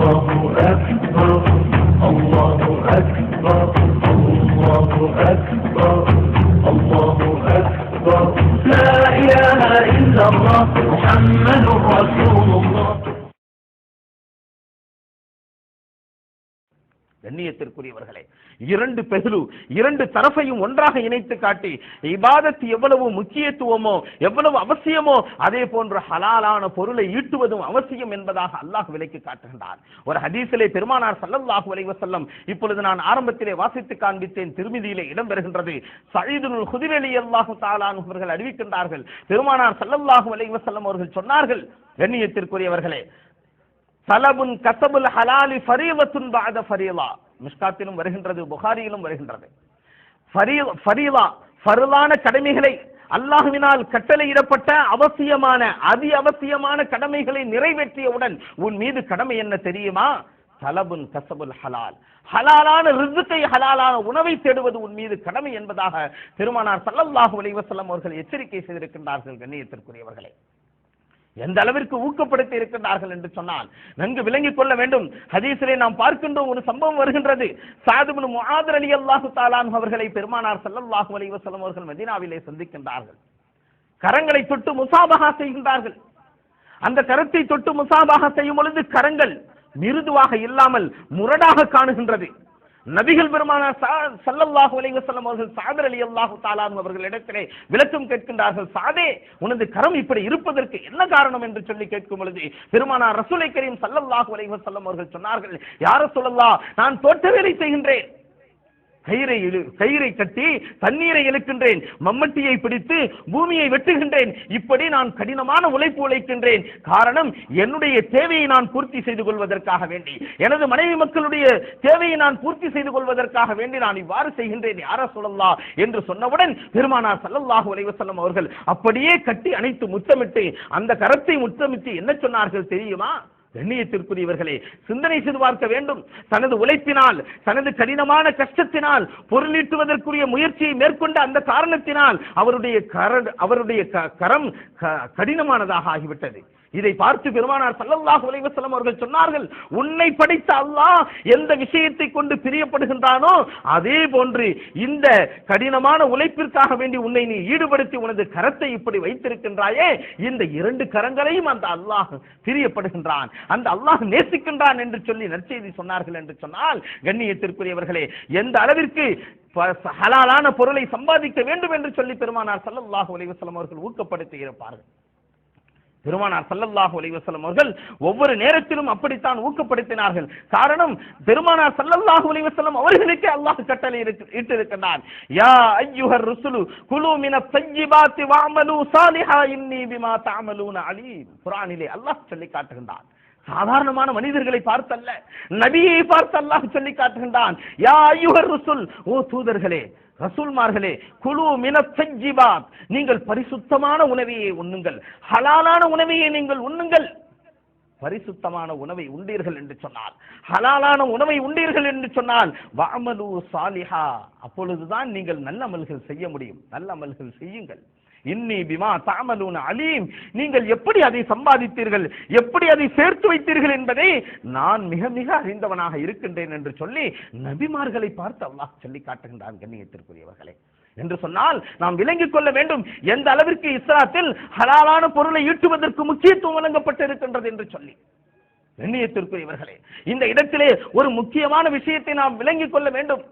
الله கண்ணியத்திற்குரியவர்களே இரண்டு பெகுலு இரண்டு தரப்பையும் ஒன்றாக இணைத்து காட்டி இபாதத்து எவ்வளவு முக்கியத்துவமோ எவ்வளவு அவசியமோ அதே போன்ற ஹலாலான பொருளை ஈட்டுவதும் அவசியம் என்பதாக அல்லாஹ் விலைக்கு காட்டுகின்றார் ஒரு ஹதீஸிலே பெருமானார் சல்லல்லாஹு அலைவசல்லம் இப்பொழுது நான் ஆரம்பத்திலே வாசித்து காண்பித்தேன் திருமிதியிலே இடம்பெறுகின்றது சயீதுல் குதிர் ரலியல்லாஹு தஆலா அவர்கள் அறிவிக்கின்றார்கள். பெருமானார் சல்லல்லாஹு அலைவசல்லம் அவர்கள் சொன்னார்கள் கண்ணியத்திற்குரியவர்களே தலபுன் கசபுல் ஹலாலி ஃபரீவத்துன் பாத ஃபரீலா. மிஷ்காத்திலும் வருகின்றது புகாரியிலும் வருகின்றது. ஃபரீலா ஃபருளான கடமைகளை அல்லாஹுவினால் கட்டளையிடப்பட்ட அவசியமான அதி அவசியமான கடமைகளை நிறைவேற்றியவுடன் உன் மீது கடமை என்ன தெரியுமா? தலபுன் கசபுல் ஹலால். ஹலாலான ரிசுக்கை ஹலாலான உணவை தேடுவது உன் மீது கடமை என்பதாக பெருமானார் சல்லல்லாஹு அலைவசல்லம் அவர்கள் எச்சரிக்கை செய்திருக்கின்றார்கள் கண்ணியத்திற்குரியவர்களே. எந்த அளவிற்கு ஊக்கப்படுத்தி இருக்கின்றார்கள் என்று சொன்னால் நன்கு விளங்கிக் கொள்ள வேண்டும். ஹதீஸிலே நாம் பார்க்கின்றோம் ஒரு சம்பவம் வருகின்றது. சாதுபின் முஹாதர் அலி அல்லாஹு தாலான் அவர்களை பெருமானார் சல்லல்லாஹு அலி வசலம் அவர்கள் மதீனாவிலே சந்திக்கின்றார்கள். கரங்களை தொட்டு முசாபகா செய்கின்றார்கள். அந்த கரத்தை தொட்டு முசாபகா செய்யும் பொழுது கரங்கள் மிருதுவாக இல்லாமல் முரடாக காணுகின்றது. நபிகள் பெருமானார் சா- ஸல்லல்லாஹு அலைஹி அவர்கள் சாதர் அலி அல்லாஹு தாலான் அவர்களிடத்திலே விளக்கம் கேட்கின்றார்கள். சாதே உனது கரம் இப்படி இருப்பதற்கு என்ன காரணம் என்று சொல்லி கேட்கும் பொழுது பெருமானார் ரசூலை கரீம் சல்லல்லாஹு அலைஹி அவர்கள் சொன்னார்கள் யார சொல்லல்லா நான் தோட்ட வேலை செய்கின்றேன். கயிறை இழு கயிறை கட்டி தண்ணீரை இழுக்கின்றேன் மம்மட்டியை பிடித்து பூமியை வெட்டுகின்றேன். இப்படி நான் கடினமான உழைப்பு உழைக்கின்றேன். காரணம் என்னுடைய தேவையை நான் பூர்த்தி செய்து கொள்வதற்காக வேண்டி. எனது மனைவி மக்களுடைய தேவையை நான் பூர்த்தி செய்து கொள்வதற்காக வேண்டி நான் இவ்வாறு செய்கின்றேன். யார சொல்லலாம் என்று சொன்னவுடன் பெருமானார் சல்லல்லாஹு அலைவசல்லம் அவர்கள் அப்படியே கட்டி அணைத்து முத்தமிட்டு அந்த கரத்தை முத்தமிட்டு என்ன சொன்னார்கள் தெரியுமா? கண்ணியத்திற்குரியவர்களே சிந்தனை செய்து பார்க்க வேண்டும். தனது உழைப்பினால் தனது கடினமான கஷ்டத்தினால் பொருளீட்டுவதற்குரிய முயற்சியை மேற்கொண்ட அந்த காரணத்தினால் அவருடைய கர அவருடைய க- கரம் க- கடினமானதாக ஆகிவிட்டது. இதை பார்த்து பெருமானார் சல்லல்லாஹு அலைஹி வஸல்லம் அவர்கள் சொன்னார்கள் உன்னை படைத்த அல்லாஹ் எந்த விஷயத்தை கொண்டு பிரியப்படுகின்றானோ அதே போன்று இந்த கடினமான உழைப்பிற்காக வேண்டி உன்னை நீ ஈடுபடுத்தி உனது கரத்தை இப்படி வைத்திருக்கின்றாயே இந்த இரண்டு கரங்களையும் அந்த அல்லாஹ் பிரியப்படுகின்றான் அந்த அல்லாஹ் நேசிக்கின்றான் என்று சொல்லி நற்செய்தி சொன்னார்கள் என்று சொன்னால் கண்ணியத்திற்குரியவர்களே எந்த அளவிற்கு ஹலாலான பொருளை சம்பாதிக்க வேண்டும் என்று சொல்லி பெருமானார் ஸல்லல்லாஹு அலைஹி அவர்கள் ஊக்கப்படுத்தி இருப்பார்கள். பெருமானார் சல்லல்லாஹு அலைஹி அவர்கள் ஒவ்வொரு நேரத்திலும் அப்படித்தான் ஊக்கப்படுத்தினார்கள். காரணம் பெருமானார் சல்லல்லாஹு அலைஹி அவர்களுக்கே அல்லாஹ் கட்டளை இருக்கு- யா அய்யுஹர் ருசுலு குலு மின தய்யிபாத்தி வாமலு சாலிஹா இன்னி பிமா தாமலூன அலீம். குரானிலே அல்லாஹ் சொல்லி காட்டுகின்றான். சாதாரணமான மனிதர்களை பார்த்தல்ல நபியை பார்த்து அல்லாஹ் சொல்லி காட்டுகின்றான். யா ஐயுஹர் ருசுல் ஓ தூதர்களே ரசூல்மார்களே குழு மின நீங்கள் பரிசுத்தமான உணவையை உண்ணுங்கள். ஹலாலான உணவையை நீங்கள் உண்ணுங்கள். பரிசுத்தமான உணவை உண்டீர்கள் என்று சொன்னால் ஹலாலான உணவை உண்டீர்கள் என்று சொன்னால் வாமலு சாலிஹா. அப்பொழுதுதான் நீங்கள் நல்ல அமல்கள் செய்ய முடியும். நல்ல அமல்கள் செய்யுங்கள். இன்னி பிமா தாமலூன் அலீம். நீங்கள் எப்படி அதை சம்பாதித்தீர்கள்? எப்படி அதை சேர்த்து வைத்தீர்கள் என்பதை நான் மிக மிக அறிந்தவனாக இருக்கின்றேன் என்று சொல்லி நபிமார்களை பார்த்து அல்லாஹ் சொல்லி காட்டுகின்றான் கண்ணியத்திற்குரியவர்களே. என்று சொன்னால் நாம் விளங்கிக் கொள்ள வேண்டும். எந்த அளவிற்கு இஸ்லாத்தில் ஹலாலான பொருளை ஈட்டுவதற்கு முக்கியத்துவம் வழங்கப்பட்டிருக்கின்றது என்று சொல்லி. கண்ணியத்திற்குரியவர்களே இந்த இடத்திலே ஒரு முக்கியமான விஷயத்தை நாம் விளங்கிக் கொள்ள வேண்டும்.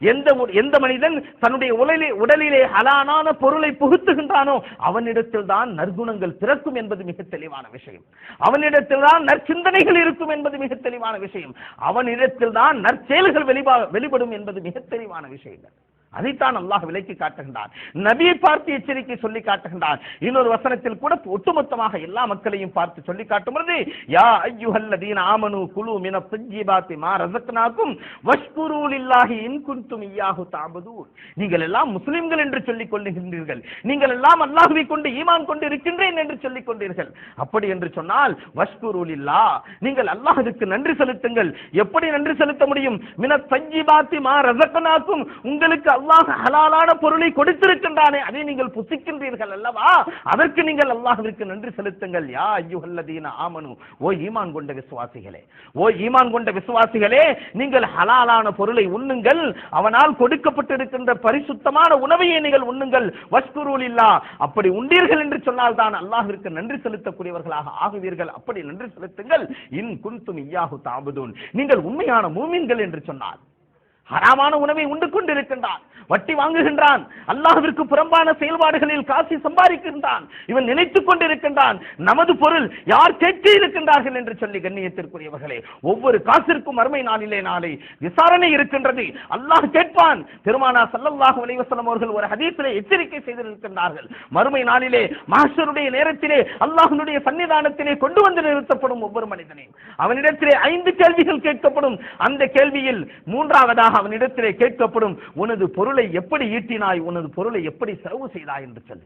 எந்த எந்த மனிதன் தன்னுடைய உடலிலே உடலிலே ஹலானான பொருளை புகுத்துகின்றானோ அவனிடத்தில் தான் நற்குணங்கள் பிறக்கும் என்பது மிக தெளிவான விஷயம். அவனிடத்தில் தான் நற்சிந்தனைகள் இருக்கும் என்பது மிக தெளிவான விஷயம். அவனிடத்தில் தான் நற்செயல்கள் வெளிவா வெளிப்படும் என்பது மிக தெளிவான விஷயங்கள் அதைத்தான் அல்லாஹ் விலைக்கு காட்டுகின்றான். நபியை பார்த்து எச்சரிக்கை சொல்லி காட்டுகின்றான். இன்னொரு வசனத்தில் கூட ஒட்டுமொத்தமாக எல்லா மக்களையும் பார்த்து சொல்லி காட்டும் பொழுது யா ஐயுஹல்லதீன ஆமனு குழு மின தஜ்ஜிபாத்தி மா ரசக்னாக்கும் வஷ்குரு இல்லாஹி இன் குன்தும் இய்யாஹு தஅபுதூன் நீங்கள் எல்லாம் முஸ்லிம்கள் என்று சொல்லிக் கொள்ளுகின்றீர்கள். நீங்கள் எல்லாம் அல்லாஹுவை கொண்டு ஈமான் கொண்டு இருக்கின்றேன் என்று சொல்லிக் கொண்டீர்கள். அப்படி என்று சொன்னால் வஷ்குரு இல்லா நீங்கள் அல்லாஹுக்கு நன்றி செலுத்துங்கள். எப்படி நன்றி செலுத்த முடியும்? மின தஜ்ஜிபாத்தி மா ரசக்னாக்கும் உங்களுக்கு அல்லாஹ் ஹலாலான பொருளை கொடுத்திருக்கின்றானே அதை நீங்கள் புசிக்கின்றீர்கள் அல்லவா? அதற்கு நீங்கள் அல்லாஹிற்கு நன்றி செலுத்துங்கள். யா ஐயுஹல்லதீன ஆமனு. ஓ ஈமான் கொண்ட விசுவாசிகளே ஓ ஈமான் கொண்ட விசுவாசிகளே நீங்கள் ஹலாலான பொருளை உண்ணுங்கள். அவனால் கொடுக்கப்பட்டிருக்கின்ற பரிசுத்தமான உணவையே நீங்கள் உண்ணுங்கள். வஸ்குரூல் இல்லா அப்படி உண்டீர்கள் என்று சொன்னால் தான் அல்லாஹிற்கு நன்றி செலுத்தக்கூடியவர்களாக ஆகுவீர்கள். அப்படி நன்றி செலுத்துங்கள். இன் குன்தும் இய்யாஹு தாபுதூன். நீங்கள் உண்மையான மூமின்கள் என்று சொன்னார் ஹராமான உணவை உண்டு கொண்டிருக்கின்றான். வட்டி வாங்குகின்றான். அல்லாஹ்விற்கு புறம்பான செயல்பாடுகளில் காசி சம்பாதிக்கின்றான். இவன் நினைத்துக் கொண்டிருக்கின்றான். நமது பொருள் யார் கேட்க இருக்கின்றார்கள் என்று சொல்லி கண்ணியத்திற்குரியவர்களே ஒவ்வொரு காசிற்கும் அருமை நாளிலே நாளை விசாரணை இருக்கின்றது. அல்லாஹ் கேட்பான். பெருமானா சல்லல்லாஹு அலைவசலம் அவர்கள் ஒரு ஹதீஸிலே எச்சரிக்கை செய்திருக்கின்றார்கள். மறுமை நாளிலே மாஸ்டருடைய நேரத்திலே அல்லாஹனுடைய சன்னிதானத்திலே கொண்டு வந்து நிறுத்தப்படும் ஒவ்வொரு மனிதனையும். அவனிடத்திலே ஐந்து கேள்விகள் கேட்கப்படும். அந்த கேள்வியில் மூன்றாவதாக அவனிடத்திலே கேட்கப்படும் உனது பொருளை எப்படி ஈட்டினாய்? உனது பொருளை எப்படி செலவு செய்தாய்? என்று சொல்லு.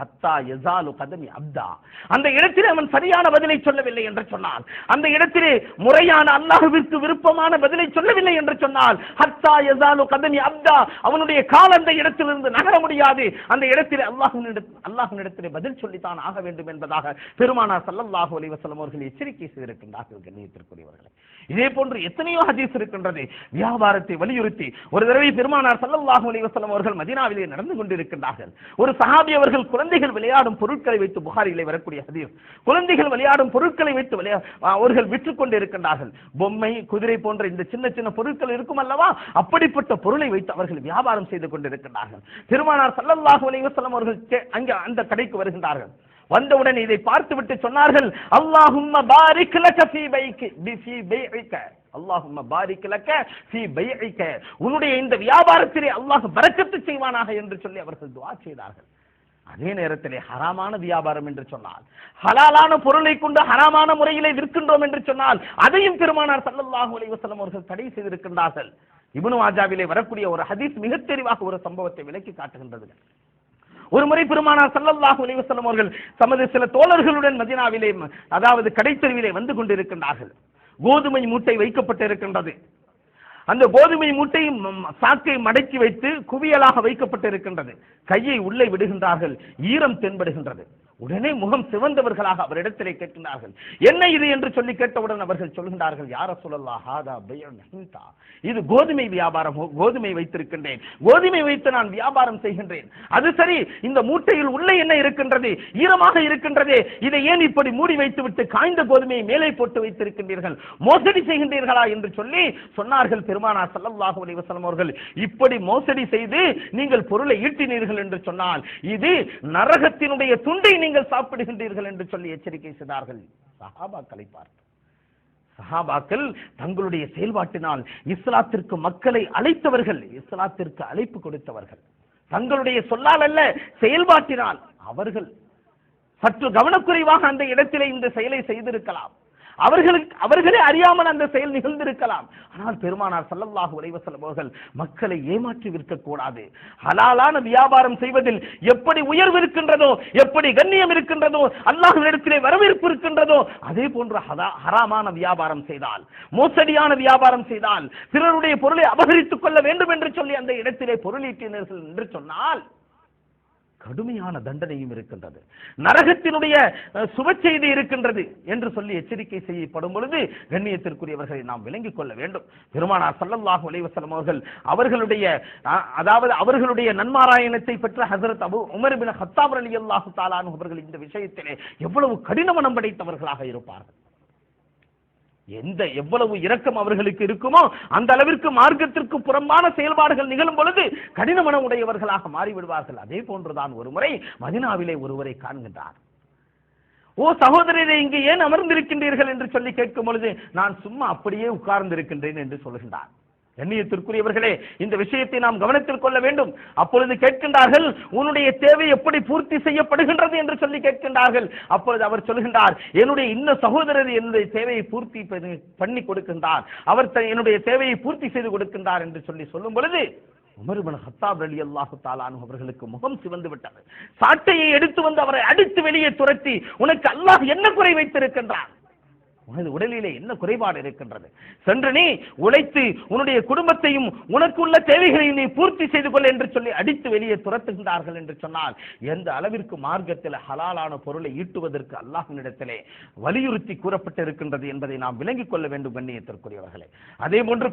ஹத்தா எசாலு கதமி அப்தா. அந்த இடத்திலே அவன் சரியான பதிலை சொல்லவில்லை என்று சொன்னால் அந்த இடத்திலே முறையான அல்லாஹுவிற்கு விருப்பமான பதிலை சொல்லவில்லை என்று சொன்னால் ஹத்தா எசாலு கதமி அப்தா. அவனுடைய கால் அந்த இடத்திலிருந்து நகர முடியாது. அந்த இடத்திலே அல்லாஹின் இடத்திலே பதில் சொல்லித்தான் ஆக வேண்டும் என்பதாக பெருமானார் சல்லல்லாஹு அலி வசலம் அவர்கள் எச்சரிக்கை செய்திருக்கின்றார்கள். கண்ணியத்திற்குரியவர்களை. இதே போன்று எத்தனையோ ஹதீஸ் இருக்கின்றது. வியாபாரத்தை வலியுறுத்தி ஒரு தடவை பெருமானார் சல்லல்லாஹு அலி வசலம் அவர்கள் மதினாவிலே நடந்து கொண்டிருக்கின்றார்கள். ஒரு சஹாபி அவர்கள் குழந்தைகள் விளையாடும் பொருட்களை வைத்து புகாரிகளை வரக்கூடிய ஹதீஸ். குழந்தைகள் விளையாடும் பொருட்களை வைத்து விளையா அவர்கள் விற்று கொண்டிருக்கின்றார்கள் பொம்மை குதிரை போன்ற இந்த சின்ன சின்ன பொருட்கள் இருக்கும் அல்லவா? அப்படிப்பட்ட பொருளை வைத்து அவர்கள் வியாபாரம் செய்து கொண்டிருக்கின்றார்கள். திருமணார் சல்லல்லாஹு அலைவசலம் அவர்கள் அங்கே அந்த கடைக்கு வருகின்றார்கள். வந்தவுடன் இதை பார்த்துவிட்டு சொன்னார்கள் அல்லாஹும்ம பாரிக் லக ஃபீ பைக் ஃபீ பைஇக அல்லாஹும்ம பாரிக் லக ஃபீ பைஇக உன்னுடைய இந்த வியாபாரத்திலே அல்லாஹ் பரக்கத்து செய்வானாக என்று சொல்லி அவர்கள் துஆ செய்தார்கள். அதே நேரத்திலே ஹராமான வியாபாரம் என்று சொன்னால் ஹலாலான பொருளை கொண்டு ஹராமான முறையிலே விற்கின்றோம் என்று சொன்னால் அதையும் பெருமானார் சல்லல்லாஹு அலைஹி அவர்கள் தடை செய்திருக்கின்றார்கள். இபுனு மாஜாவிலே வரக்கூடிய ஒரு ஹதீஸ் மிக தெளிவாக ஒரு சம்பவத்தை விளக்கி காட்டுகின்றது. ஒரு முறை பெருமானார் சல்லல்லாஹு அலைஹி அவர்கள் தமது சில தோழர்களுடன் மதினாவிலே அதாவது கடைத்தெருவிலே வந்து கொண்டிருக்கின்றார்கள். கோதுமை மூட்டை வைக்கப்பட்டிருக்கின்றது. அந்த கோதுமை மூட்டை சாக்கை மடக்கி வைத்து குவியலாக வைக்கப்பட்டிருக்கின்றது. கையை உள்ளே விடுகின்றார்கள். ஈரம் தென்படுகின்றது. உடனே முகம் சிவந்தவர்களாக அவரிடத்திலே கேட்கின்றார்கள். என்ன இது? என்று சொல்லி கேட்டவுடன் அவர்கள் சொல்கின்றார்கள் யார சொல்லலா ஹாதா இது கோதுமை வியாபாரம் கோதுமை வைத்திருக்கின்றேன். கோதுமை வைத்து நான் வியாபாரம் செய்கின்றேன். அது சரி இந்த மூட்டையில் உள்ளே என்ன இருக்கின்றது? ஈரமாக இருக்கின்றதே. இதை ஏன் இப்படி மூடி வைத்துவிட்டு காய்ந்த கோதுமையை மேலே போட்டு வைத்திருக்கின்றீர்கள்? மோசடி செய்கின்றீர்களா? என்று சொல்லி சொன்னார்கள் பெருமானா ஸல்லல்லாஹு அலைஹி வஸல்லம் அவர்கள். இப்படி மோசடி செய்து நீங்கள் பொருளை ஈட்டினீர்கள் என்று சொன்னால் இது நரகத்தினுடைய துண்டை நீங்கள் சாப்பிடுகின்றீர்கள் என்று சொல்லி எச்சரிக்கை செய்தார்கள். சஹாபாக்களை பார்த்து சஹாபாக்கள் தங்களுடைய செயல்பாட்டினால் இஸ்லாத்திற்கு மக்களை அழைத்தவர்கள் இஸ்லாத்திற்கு அழைப்பு கொடுத்தவர்கள். தங்களுடைய சொல்லால் அல்ல செயல்பாட்டினால் அவர்கள் சற்று கவனக்குறைவாக அந்த இடத்திலே இந்த செயலை செய்திருக்கலாம். அவர்களுக்கு அவர்களே அறியாமல் அந்த செயல் நிகழ்ந்திருக்கலாம். ஆனால் பெருமானார் சல்லல்லாஹு அலைஹி அவர்கள் மக்களை ஏமாற்றி விற்க கூடாது ஹலாலான வியாபாரம் செய்வதில் எப்படி உயர்வு இருக்கின்றதோ எப்படி கண்ணியம் இருக்கின்றதோ அல்லாஹ்விடத்திலே வரவேற்பு இருக்கின்றதோ அதே போன்று ஹதா- ஹராமான வியாபாரம் செய்தால் மோசடியான வியாபாரம் செய்தால் பிறருடைய பொருளை அபகரித்துக் கொள்ள வேண்டும் என்று சொல்லி அந்த இடத்திலே பொருளீட்டினர்கள் என்று சொன்னால் கடுமையான தண்டனையும் இருக்கின்றது. நரகத்தினுடைய அஹ், சுபச்செய்தி இருக்கின்றது என்று சொல்லி எச்சரிக்கை செய்யப்படும் பொழுது கண்ணியத்திற்குரியவர்களை நாம் விளங்கிக் கொள்ள வேண்டும். பெருமானார் சல்லல்லாஹு அலைவசலம் அவர்கள் அவர்களுடைய அஹ், அதாவது அவர்களுடைய நன்மாராயணத்தை பெற்ற Hazrat Abu Umar bin Khattab அலி அல்லாஹு தாலானு அவர்கள் இந்த விஷயத்திலே எவ்வளவு கடின மனம் படைத்தவர்களாக இருப்பார்கள். எந்த எவ்வளவு இரக்கம் அவர்களுக்கு இருக்குமோ அந்த அளவிற்கு மார்க்கத்திற்கு புறம்பான செயல்பாடுகள் நிகழும் பொழுது கடினமன உடையவர்களாக மாறிவிடுவார்கள். அதே போன்றுதான் ஒரு முறை மதினாவிலே ஒருவரை காண்கின்றார். ஓ சகோதரரை இங்கு ஏன் அமர்ந்திருக்கின்றீர்கள் என்று சொல்லி கேட்கும் பொழுது நான் சும்மா அப்படியே உட்கார்ந்திருக்கின்றேன் என்று சொல்கின்றார். கண்ணியத்திற்குரியவர்களே இந்த விஷயத்தை நாம் கவனத்தில் கொள்ள வேண்டும். அப்பொழுது கேட்கின்றார்கள் உன்னுடைய தேவை எப்படி பூர்த்தி செய்யப்படுகின்றது? என்று சொல்லி கேட்கின்றார்கள். அப்பொழுது அவர் சொல்கின்றார் என்னுடைய இன்ன சகோதரர் என்னுடைய தேவையை பூர்த்தி பண்ணி- கொடுக்கின்றார். அவர் த- என்னுடைய தேவையை பூர்த்தி செய்து கொடுக்கின்றார் என்று சொல்லி சொல்லும் பொழுது உமர் ஹத்தாப் அலி அல்லாஹு தாலானு அவர்களுக்கு முகம் சிவந்து விட்டது. சாட்டையை எடுத்து வந்து அவரை அடித்து வெளியே துரத்தி உனக்கு அல்லாஹ் என்ன குறை வைத்திருக்கின்றான்? உனது உடலிலே என்ன குறைபாடு இருக்கின்றது? சென்று நீ உழைத்து உன்னுடைய குடும்பத்தையும் உனக்குள்ள தேவைகளையும் நீ பூர்த்தி செய்து கொள் என்று சொல்லி அடித்து வெளியே துரத்துகின்றார்கள் என்று சொன்னால் எந்த அளவிற்கு மார்க்கத்தில் ஹலாலான பொருளை ஈட்டுவதற்கு அல்லாஹினிடத்திலே வலியுறுத்தி கூறப்பட்டிருக்கின்றது என்பதை நாம் விளங்கிக் கொள்ள வேண்டும் கண்ணியத்திற்குரியவர்களே. அதே போன்று